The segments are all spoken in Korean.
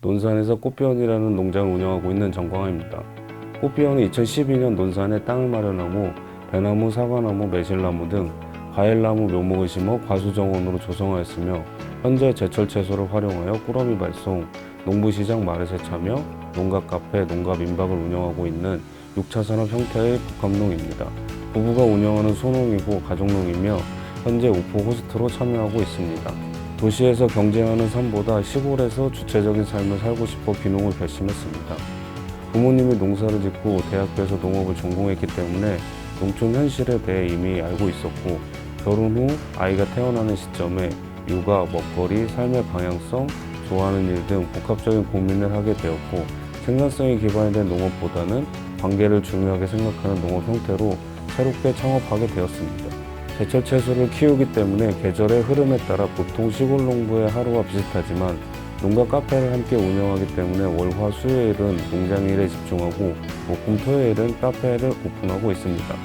논산에서 꽃비원이라는 농장을 운영하고 있는 정광아입니다. 꽃비원은 2012년 논산에 땅을 마련하고 배나무, 사과나무, 매실나무 등 과일나무 묘목을 심어 과수정원으로 조성하였으며 현재 제철 채소를 활용하여 꾸러미 발송, 농부시장 마르세 참여, 농가 카페, 농가 민박을 운영하고 있는 6차 산업 형태의 복합농입니다. 부부가 운영하는 소농이고 가족농이며 현재 우포 호스트로 참여하고 있습니다. 도시에서 경쟁하는 삶보다 시골에서 주체적인 삶을 살고 싶어 비농을 결심했습니다. 부모님이 농사를 짓고 대학교에서 농업을 전공했기 때문에 농촌 현실에 대해 이미 알고 있었고 결혼 후 아이가 태어나는 시점에 육아, 먹거리, 삶의 방향성, 좋아하는 일 등 복합적인 고민을 하게 되었고 생산성이 기반된 농업보다는 관계를 중요하게 생각하는 농업 형태로 새롭게 창업하게 되었습니다. 제철 채소를 키우기 때문에 계절의 흐름에 따라 보통 시골 농부의 하루와 비슷하지만 농가 카페를 함께 운영하기 때문에 월화 수요일은 농장 일에 집중하고 목금 토요일은 카페를 오픈하고 있습니다.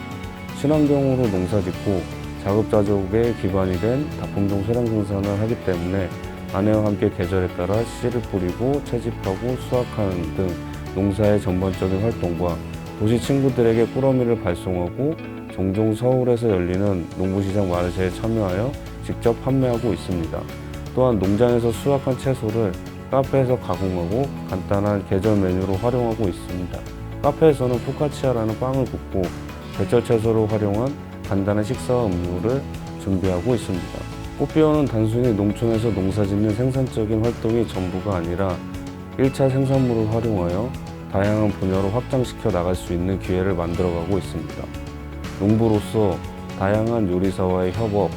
친환경으로 농사 짓고 자급자족의 기반이 된 다품종 소량 생산을 하기 때문에 아내와 함께 계절에 따라 씨를 뿌리고 채집하고 수확하는 등 농사의 전반적인 활동과 도시 친구들에게 꾸러미를 발송하고 종종 서울에서 열리는 농부시장 마르쉐에 참여하여 직접 판매하고 있습니다. 또한 농장에서 수확한 채소를 카페에서 가공하고 간단한 계절 메뉴로 활용하고 있습니다. 카페에서는 포카치아라는 빵을 굽고 제철 채소를 활용한 간단한 식사와 음료를 준비하고 있습니다. 꽃비원은 단순히 농촌에서 농사짓는 생산적인 활동이 전부가 아니라 1차 생산물을 활용하여 다양한 분야로 확장시켜 나갈 수 있는 기회를 만들어가고 있습니다. 농부로서 다양한 요리사와의 협업,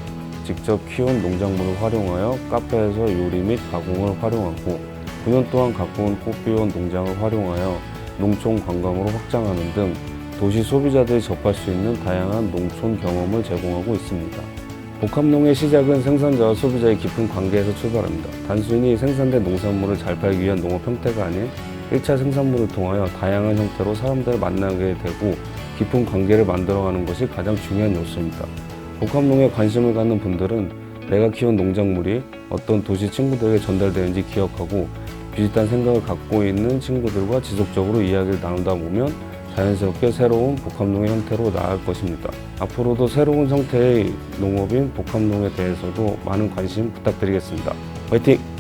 직접 키운 농작물을 활용하여 카페에서 요리 및 가공을 활용하고 9년 동안 가꾼 꽃비원 농장을 활용하여 농촌 관광으로 확장하는 등 도시 소비자들이 접할 수 있는 다양한 농촌 경험을 제공하고 있습니다. 복합농의 시작은 생산자와 소비자의 깊은 관계에서 출발합니다. 단순히 생산된 농산물을 잘 팔기 위한 농업 형태가 아닌 1차 생산물을 통하여 다양한 형태로 사람들을 만나게 되고 깊은 관계를 만들어가는 것이 가장 중요한 요소입니다. 복합농에 관심을 갖는 분들은 내가 키운 농작물이 어떤 도시 친구들에게 전달되는지 기억하고 비슷한 생각을 갖고 있는 친구들과 지속적으로 이야기를 나누다 보면 자연스럽게 새로운 복합농의 형태로 나아갈 것입니다. 앞으로도 새로운 형태의 농업인 복합농에 대해서도 많은 관심 부탁드리겠습니다. 화이팅!